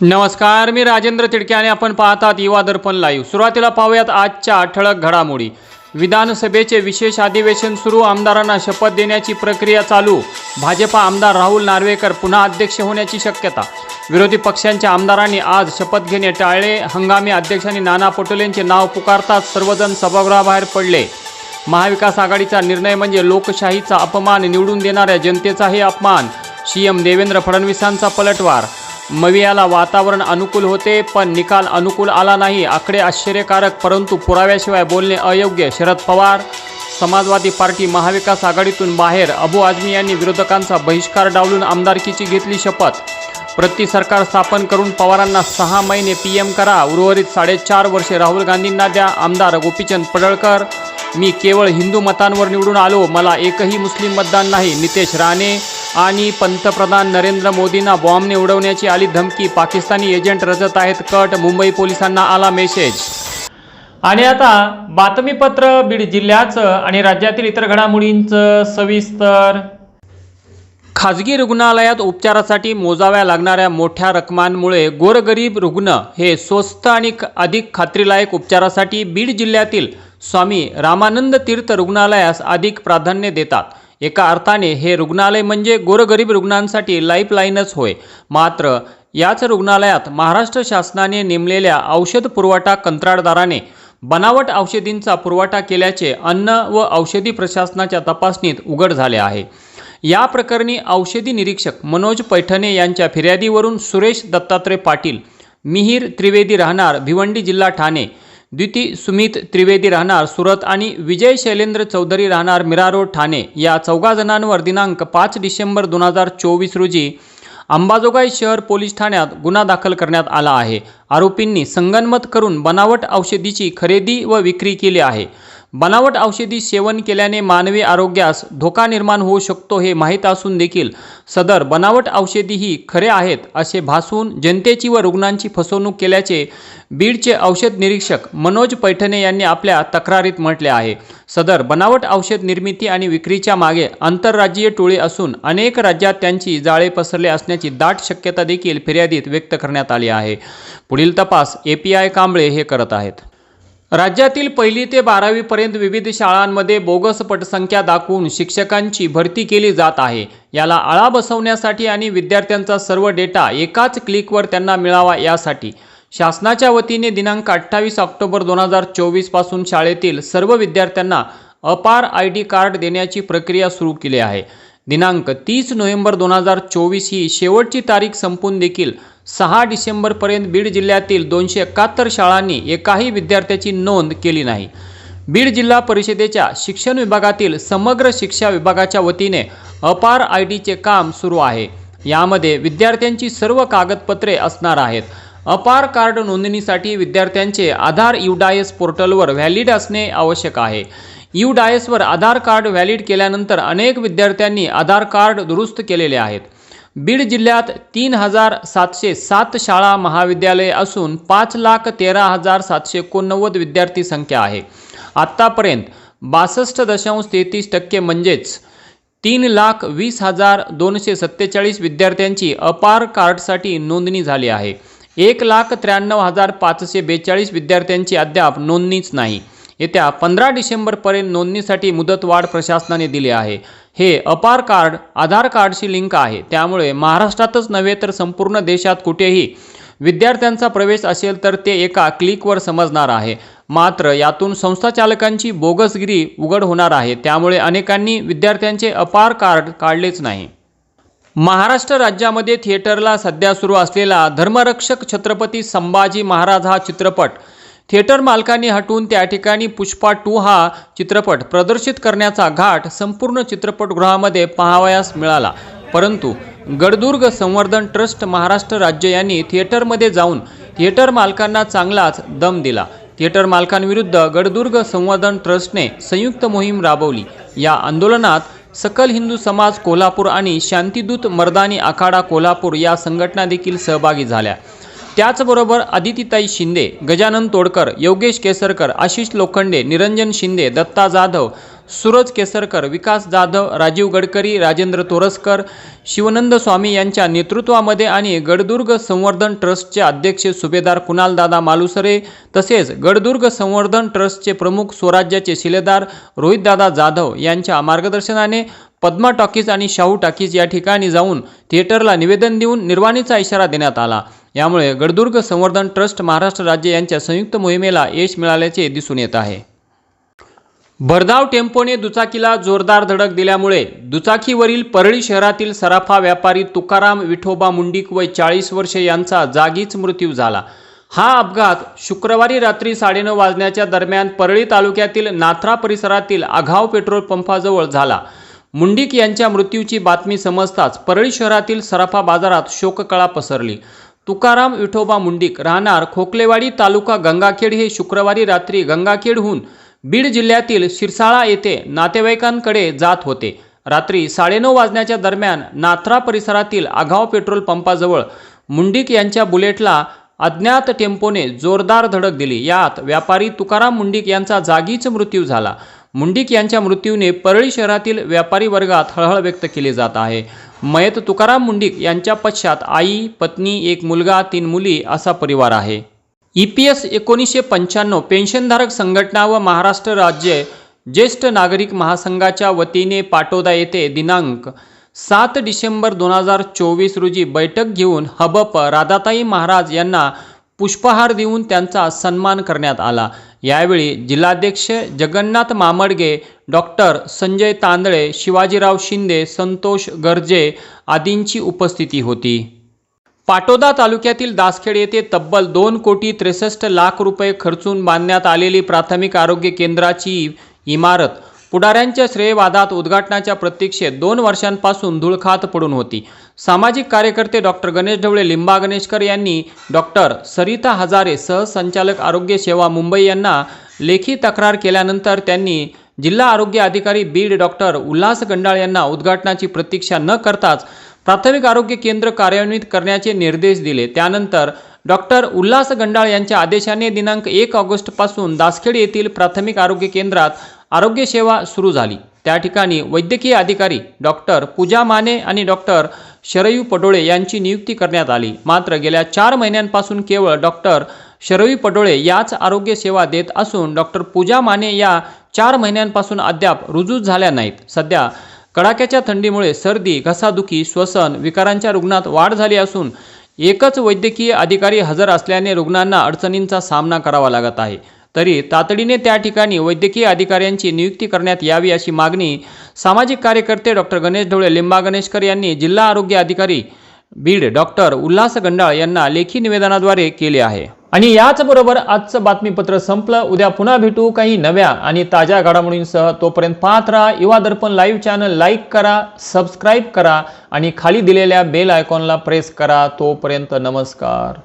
नमस्कार मी राजेंद्र तिडके आणि आपण पाहतात युवा दर्पण लाईव्ह सुरुवातीला पाहूयात आजच्या ठळक घडामोडी. विधानसभेचे विशेष अधिवेशन सुरू आमदारांना शपथ देण्याची प्रक्रिया चालू. भाजपा आमदार राहुल नार्वेकर पुन्हा अध्यक्ष होण्याची शक्यता. विरोधी पक्षांच्या आमदारांनी आज शपथ घेणे टाळले. हंगामी अध्यक्षांनी नाना पटोलेंचे नाव पुकारताच सर्वजण सभागृहाबाहेर पडले. महाविकास आघाडीचा निर्णय म्हणजे लोकशाहीचा अपमान निवडून देणाऱ्या जनतेचाही अपमान. सीएम देवेंद्र फडणवीसांचा पलटवार. मवियाला वातावरण अनुकूल होते पण निकाल अनुकूल आला नाही. आकडे आश्चर्यकारक परंतु पुराव्याशिवाय बोलणे अयोग्य. शरद पवार समाजवादी पार्टी महाविकास आघाडीतून बाहेर. अबू आझमी यांनी विरोधकांचा बहिष्कार डावलून आमदारकीची घेतली शपथ. प्रति सरकार स्थापन करून पवारांना सहा महिने पी एम करा. उर्वरित साडेचार वर्षे राहुल गांधींना द्या. आमदार गोपीचंद पडळकर मी केवळ हिंदू मतांवर निवडून आलो. मला एकही मुस्लिम मतदान नाही. नितेश राणे आणि पंतप्रधान नरेंद्र मोदींना बॉम्बने उडवण्याची आली धमकी पाकिस्तानी एजंट रचत आहेत कट मुंबई पोलिसांना आला मेसेज. आणि आता बातमीपत्र बीड जिल्ह्याचं आणि राज्यातील इतर घडामोडींचं सविस्तर. खाजगी रुग्णालयात उपचारासाठी मोजाव्या लागणाऱ्या मोठ्या रकमांमुळे गोरगरीब रुग्ण हे स्वस्त आणि अधिक खात्रीलायक उपचारासाठी बीड जिल्ह्यातील स्वामी रामानंद तीर्थ रुग्णालयास अधिक प्राधान्य देतात. एका अर्थाने हे रुग्णालय म्हणजे गोरगरीब रुग्णांसाठी लाईफलाईनच होय. मात्र याच रुग्णालयात महाराष्ट्र शासनाने नेमलेल्या औषध पुरवठा कंत्राटदाराने बनावट औषधींचा पुरवठा केल्याचे अन्न व औषधी प्रशासनाच्या तपासणीत उघड झाले आहे. या प्रकरणी औषधी निरीक्षक मनोज पैठणे यांच्या फिर्यादीवरून सुरेश दत्तात्रय पाटील मिहीर त्रिवेदी राहणार भिवंडी जिल्हा ठाणे द्विती सुमित त्रिवेदी राहणार सुरत आणि विजय शैलेंद्र चौधरी राहणार मिरारोड ठाणे. या चौघा जणांवर दिनांक पाच डिसेंबर दोन हजार चोवीस रोजी अंबाजोगाई शहर पोलीस ठाण्यात गुन्हा दाखल करण्यात आला आहे. आरोपींनी संगनमत करून बनावट औषधीची खरेदी व विक्री केली आहे. बनावट औषधी सेवन केल्याने मानवी आरोग्यास धोका निर्माण होऊ शकतो हे माहीत असून देखील सदर बनावट औषधी ही खरे आहेत असे भासून जनतेची व रुग्णांची फसवणूक केल्याचे बीडचे औषध निरीक्षक मनोज पैठणे यांनी आपल्या तक्रारीत म्हटले आहे. सदर बनावट औषध निर्मिती आणि विक्रीच्या मागे आंतरराज्यीय टोळी असून अनेक राज्यात त्यांची जाळे पसरले असण्याची दाट शक्यता देखील फिर्यादीत व्यक्त करण्यात आली आहे. पुढील तपास ए पी आय कांबळे हे करत आहेत. राज्यातील पहिली ते बारावीपर्यंत विविध शाळांमध्ये बोगस पटसंख्या दाखवून शिक्षकांची भरती केली जात आहे. याला आळा बसवण्यासाठी आणि विद्यार्थ्यांचा सर्व डेटा एकाच क्लिकवर त्यांना मिळावा यासाठी. शासनाच्या वतीने दिनांक अठ्ठावीस ऑक्टोबर दोन हजार चोवीसपासून शाळेतील सर्व विद्यार्थ्यांना अपार आय डी कार्ड देण्याची प्रक्रिया सुरू केली आहे. दिनांक तीस नोव्हेंबर दोन हजार चोवीस ही शेवटची तारीख संपून देखील सहा डिसेंबरपर्यंत बीड जिल्ह्यातील दोनशे एकाहत्तर शाळांनी एकाही विद्यार्थ्याची नोंद केली नाही. बीड जिल्हा परिषदेच्या शिक्षण विभागातील समग्र शिक्षा विभागाच्या वतीने अपार आय डीचे काम सुरू आहे. यामध्ये विद्यार्थ्यांची सर्व कागदपत्रे असणार आहेत. अपार कार्ड नोंदणीसाठी विद्यार्थ्यांचे आधार युडायस पोर्टलवर व्हॅलिड असणे आवश्यक आहे. यू डायसवर आधार कार्ड व्हॅलिड केल्यानंतर अनेक विद्यार्थ्यांनी आधार कार्ड दुरुस्त केलेले आहेत. बीड जिल्ह्यात तीन हजार सातशे सात शाळा महाविद्यालये असून पाच लाख तेरा हजार सातशे एकोणनव्वद विद्यार्थी संख्या आहे. आत्तापर्यंत बासष्ट दशांश तेहतीस टक्के म्हणजेच तीन लाख वीस हजार दोनशे सत्तेचाळीस विद्यार्थ्यांची अपार कार्डसाठी नोंदणी झाली आहे. एक लाख त्र्याण्णव हजार पाचशे बेचाळीस विद्यार्थ्यांची अद्याप नोंदणीच नाही. येत्या पंधरा डिसेंबरपर्यंत नोंदणीसाठी मुदतवाढ प्रशासनाने दिली आहे. हे अपार कार्ड आधार कार्डशी लिंक आहे. त्यामुळे महाराष्ट्रातच नव्हे तर संपूर्ण देशात कुठेही विद्यार्थ्यांचा प्रवेश असेल तर ते एका क्लिकवर समजणार आहे. मात्र यातून संस्थाचालकांची बोगसगिरी उघड होणार आहे. त्यामुळे अनेकांनी विद्यार्थ्यांचे अपार कार्ड काढलेच नाही. महाराष्ट्र राज्यामध्ये थिएटरला सध्या सुरू असलेला धर्मरक्षक छत्रपती संभाजी महाराज हा चित्रपट थिएटर मालकांनी हटवून त्या ठिकाणी पुष्पा टू हा चित्रपट प्रदर्शित करण्याचा घाट संपूर्ण चित्रपटगृहामध्ये पाहावयास मिळाला. परंतु गडदुर्ग संवर्धन ट्रस्ट महाराष्ट्र राज्य यांनी थिएटरमध्ये जाऊन थिएटर मालकांना चांगलाच दम दिला. थिएटर मालकांविरुद्ध गडदुर्ग संवर्धन ट्रस्टने संयुक्त मोहीम राबवली. या आंदोलनात सकल हिंदू समाज कोल्हापूर आणि शांतीदूत मर्दानी आखाडा कोल्हापूर या संघटना देखील सहभागी झाल्या. त्याचबरोबर आदितीताई शिंदे गजानन तोडकर योगेश केसरकर आशिष लोखंडे निरंजन शिंदे दत्ता जाधव सूरज केसरकर विकास जाधव राजीव गडकरी राजेंद्र तोरसकर शिवनंद स्वामी यांच्या नेतृत्वामध्ये आणि गडदुर्ग संवर्धन ट्रस्टचे अध्यक्ष सुभेदार कुणालदादा मालुसरे तसेच गडदुर्ग संवर्धन ट्रस्टचे प्रमुख स्वराज्याचे शिलेदार रोहितदादा जाधव यांच्या मार्गदर्शनाने पद्मा टॉकीज आणि शाहू टॉकीज या ठिकाणी जाऊन थिएटरला निवेदन देऊन निर्वाणीचा इशारा देण्यात आला. यामुळे गडदुर्ग संवर्धन ट्रस्ट महाराष्ट्र राज्य यांच्या संयुक्त मोहिमेला यश मिळाल्याचे दिसून येत आहे. भरधाव टेम्पोने दुचाकीला जोरदार धडक दिल्यामुळे दुचाकीवरील परळी शहरातील सराफा व्यापारी तुकाराम विठोबा मुंडीक वय चाळीस वर्षे यांचा जागीच मृत्यू झाला. हा अपघात शुक्रवारी रात्री साडेनऊ वाजण्याच्या दरम्यान परळी तालुक्यातील नाथरा परिसरातील आघाव पेट्रोल पंपाजवळ झाला. मुंडीक यांच्या मृत्यूची बातमी समजताच परळी शहरातील सराफा बाजारात शोककळा पसरली. तुकाराम विठोबा मुंडिक राहणार खोकलेवाडी तालुका गंगाखेड हे शुक्रवारी रात्री गंगाखेडहून बीड जिल्ह्यातील शिरसाळा येथे नातेवाईकांकडे जात होते. रात्री साडेनऊ वाजण्याच्या दरम्यान नाथरा परिसरातील आघाव पेट्रोल पंपाजवळ मुंडिक यांच्या बुलेटला अज्ञात टेम्पोने जोरदार धडक दिली. यात व्यापारी तुकाराम मुंडिक यांचा जागीच मृत्यू झाला. मुंडिक यांच्या मृत्यूने परळी शहरातील व्यापारी वर्गात हळहळ व्यक्त केली जात आहे. मयत तुकाराम मुंडिक यांच्या पश्चात आई पत्नी एक मुलगा तीन मुली असा परिवार आहे. ई पी एस एकोणीसशे पंच्याण्णव पेन्शनधारक संघटना व महाराष्ट्र राज्य ज्येष्ठ नागरिक महासंघाच्या वतीने पाटोदा येथे दिनांक सात डिसेंबर दोन हजार चोवीस रोजी बैठक घेऊन हबप राधाताई महाराज यांना पुष्पहार देऊन त्यांचा सन्मान करण्यात आला. यावेळी जिल्हाध्यक्ष जगन्नाथ मामडगे डॉक्टर संजय तांदळे शिवाजीराव शिंदे संतोष गर्जे आदींची उपस्थिती होती. पाटोदा तालुक्यातील दासखेड येथे तब्बल दोन कोटी त्रेसष्ट लाख रुपये खर्चून बांधण्यात आलेली प्राथमिक आरोग्य केंद्राची इमारत पुढाऱ्यांच्या श्रेयवादात उद्घाटनाच्या प्रतीक्षेत दोन वर्षांपासून धुळखात पडून होती. सामाजिक कार्यकर्ते डॉक्टर गणेश ढवळे लिंबा गणेशकर यांनी डॉक्टर सरिता हजारे सहसंचालक आरोग्य सेवा मुंबई यांना लेखी तक्रार केल्यानंतर त्यांनी जिल्हा आरोग्य अधिकारी बीड डॉक्टर उल्हास गंडाळ यांना उद्घाटनाची प्रतीक्षा न करताच प्राथमिक आरोग्य केंद्र कार्यान्वित करण्याचे निर्देश दिले. त्यानंतर डॉक्टर उल्हास गंडाळ यांच्या आदेशाने दिनांक एक ऑगस्टपासून दासखेड येथील प्राथमिक आरोग्य केंद्रात आरोग्य सेवा सुरू झाली. त्या ठिकाणी वैद्यकीय अधिकारी डॉक्टर पूजा माने आणि डॉक्टर शरयू पडोळे यांची नियुक्ती करण्यात आली. मात्र गेल्या चार महिन्यांपासून केवळ डॉक्टर शरयू पटोळे याच आरोग्य सेवा देत असून डॉक्टर पूजा माने या चार महिन्यांपासून अद्याप रुजू झाल्या नाहीत. सध्या कडाक्याच्या थंडीमुळे सर्दी घसादुखी श्वसन विकारांच्या रुग्णात वाढ झाली असून एकच वैद्यकीय अधिकारी हजर असल्याने रुग्णांना अडचणींचा सामना करावा लागत आहे. तरी तातडीने त्या ठिकाणी वैद्यकीय अधिकाऱ्यांची नियुक्ती करण्यात यावी अशी मागणी सामाजिक कार्यकर्ते डॉक्टर गणेश ढोळे लिंबा गणेशकर यांनी जिल्हा आरोग्य अधिकारी बीड डॉक्टर उल्हास गंडाळ यांना लेखी निवेदनाद्वारे केले आहे. आणि याचबरोबर आजचं बातमीपत्र संपलं. उद्या पुन्हा भेटू काही नव्या आणि ताज्या घडामोडींसह. तोपर्यंत पाहत राहा Yuva Darpan live channel. Like करा सबस्क्राईब करा आणि खाली दिलेल्या बेल आयकॉनला प्रेस करा. तोपर्यंत नमस्कार.